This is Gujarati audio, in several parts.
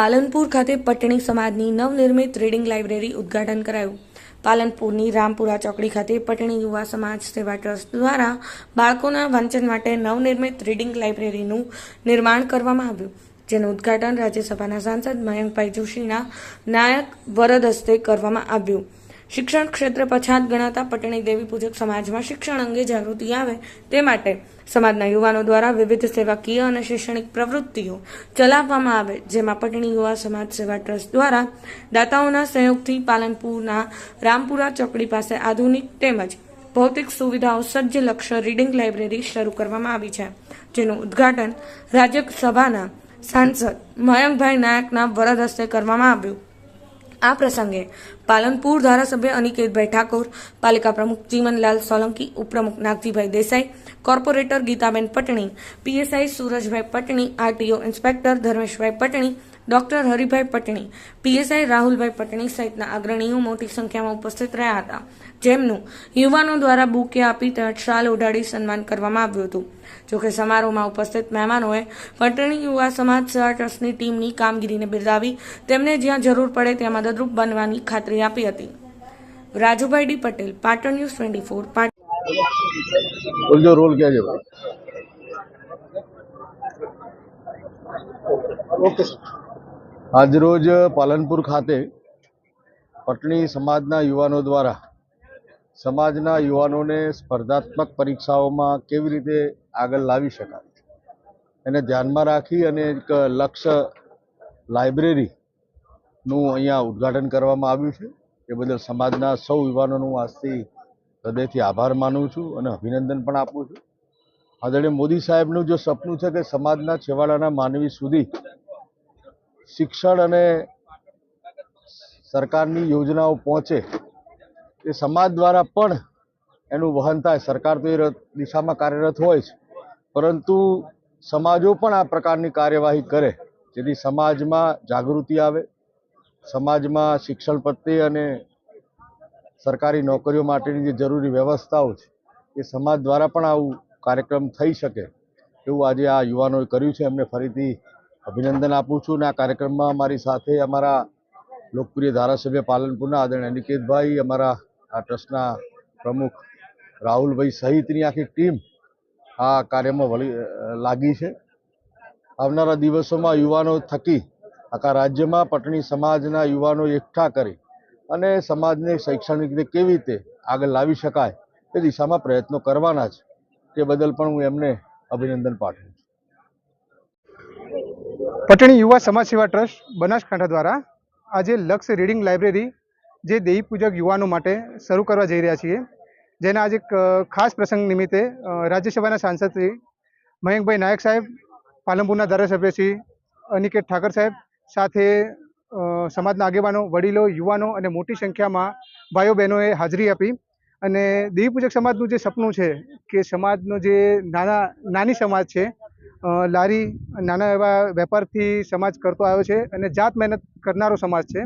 પાલનપુર ખાતે પટણી સમાજની નવનિર્મિત રીડિંગ લાઇબ્રેરી ઉદ્ઘાટન કરાયું. પાલનપુરની રામપુરા ચોકડી ખાતે પટણી યુવા સમાજ સેવા ટ્રસ્ટ દ્વારા બાળકોના વાંચન માટે નવનિર્મિત રીડિંગ લાઇબ્રેરીનું નિર્માણ કરવામાં આવ્યું. જેનું ઉદ્ઘાટન રાજ્યસભાના સાંસદ મયંકભાઈ જોશીના નાયક વરદ હસ્તે કરવામાં આવ્યું. શિક્ષણ ક્ષેત્રે પછાત ગણાતા પટણી દેવી પૂજક સમાજમાં શિક્ષણ અંગે જાગૃતિ આવે તે માટે સમાજના યુવાનો દ્વારા વિવિધ સેવાકીય અને શૈક્ષણિક પ્રવૃત્તિઓ ચલાવવામાં આવે, જેમાં પટણી યુવા સમાજ સેવા ટ્રસ્ટ દ્વારા દાતાઓના સહયોગથી પાલનપુરના રામપુરા ચોકડી પાસે આધુનિક તેમજ ભૌતિક સુવિધાઓ સજ્જ લક્ષ્ય રીડિંગ લાઇબ્રેરી શરૂ કરવામાં આવી છે, જેનું ઉદ્ઘાટન રાજ્યસભાના સાંસદ મયંકભાઈ નાયકના વરદ હસ્તે કરવામાં આવ્યું. આ પ્રસંગે પાલનપુર ધારાસભ્ય અનિકેતભાઈ ઠાકોર પાલિકા પ્રમુખ ચીમનલાલ સોલંકી, ઉપપ્રમુખ Nagjibhai Desai, corporator Gitaben Patni, PSI Surajbhai Patni, RTO inspector Dharmeshbhai Patni, doctor Haribhai Patni, PSI Rahulbhai Patni સહિતના અગ્રણીઓ મોટી સંખ્યામાં ઉપસ્થિત રહ્યા હતા. જેમનું યુવાનો દ્વારા બુકે આપી તેમજ શાલ ઉડાડી સન્માન કરવામાં આવ્યું હતું. જોકે સમારોહમાં ઉપસ્થિત મહેમાનોએ પટણી યુવા સમાજ સેવા ટ્રસ્ટની ટીમની કામગીરીને બિરદાવી તેમને જ્યાં જરૂર પડે ત્યાં મદદરૂપ બનવાની ખાતરી આપી હતી. Rajubhai D Patel Patan news twenty four Patan. Role ક્યાં છે આજરોજ પાલનપુર ખાતે પટણી સમાજના યુવાનો દ્વારા સમાજના યુવાનોને સ્પર્ધાત્મક પરીક્ષાઓમાં કેવી રીતે આગળ લાવી શકાય? એને ધ્યાનમાં રાખી અને એક લક્ષ્ય લાઇબ્રેરીનું અહીંયા ઉદ્ઘાટન કરવામાં આવ્યું છે. એ બદલ સમાજના સૌ યુવાનોનું આજથી હૃદયથી આભાર માનું છું અને અભિનંદન પણ આપું છું. આદરણીય મોદી સાહેબનું જો સપનું છે કે સમાજના છેવાડાના માનવી સુધી શિક્ષણ અને સરકારની યોજનાઓ પહોંચે, એ સમાજ દ્વારા પણ એનું વહન થાય. સરકાર તો એ દિશામાં કાર્યરત હોય છે. પરંતુ સમાજો પણ આ પ્રકારની કાર્યવાહી કરે, જેથી સમાજમાં જાગૃતિ આવે સમાજમાં શિક્ષણ પ્રત્યે અને સરકારી નોકરીઓ માટેની જે જરૂરી વ્યવસ્થાઓ છે, એ સમાજ દ્વારા પણ આવું કાર્યક્રમ થઈ શકે એવું આજે આ યુવાનોએ કર્યું છે. એમને ફરીથી અભિનંદન આપું છું અને આ કાર્યક્રમમાં અમારી સાથે અમારા લોકપ્રિય ધારાસભ્ય પાલનપુરના આદરણીય અનિકેતભાઈ, અમારા આ ટ્રસ્ટના પ્રમુખ રાહુલભાઈ સહિતની આખી ટીમ આ કાર્યમાં વળી લાગી છે. આવનારા દિવસોમાં યુવાનો થકી આખા રાજ્યમાં પટણી સમાજના યુવાનો એકઠા કરી અને સમાજને શૈક્ષણિક રીતે કેવી રીતે આગળ લાવી શકાય એ દિશામાં પ્રયત્નો કરવાના છે. તે બદલ પણ હું એમને અભિનંદન પાઠવું છું. પટણી યુવા સમાજ સેવા ટ્રસ્ટ બનાસકાંઠા દ્વારા આજે લક્ષ રીડિંગ લાઇબ્રેરી જે દેવી પૂજક યુવાનો માટે શરૂ કરવા જઈ રહ્યા છીએ. જેના આજે ખાસ પ્રસંગ નિમિત્તે રાજ્યસભાના સાંસદ શ્રી મયંકભાઈ નાયક સાહેબ, પાલનપુરના ધારાસભ્ય શ્રી અનિકેત ઠાકર સાહેબ સાથે સમાજના આગેવાનો, વડીલો, યુવાનો અને મોટી સંખ્યામાં ભાઈઓ બહેનોએ હાજરી આપી અને દેવી પૂજક સમાજનું જે સપનું છે કે સમાજનો જે નાના, નાની સમાજ છે લારી નાના એવા વેપારથી સમાજ કરતો આવ્યો છે અને જાત મહેનત કરનારો સમાજ છે.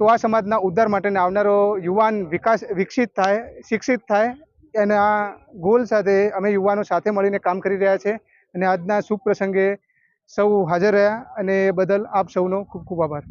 તો આ સમાજના ઉદ્ધાર માટેને આવનારો યુવાન વિકાસ, વિકસિત થાય, શિક્ષિત થાય એના ગોલ સાથે અમે યુવાનો સાથે મળીને કામ કરી રહ્યા છે અને આજના શુભ પ્રસંગે સૌ હાજર રહ્યા અને એ બદલ આપ સૌનો ખૂબ ખૂબ આભાર.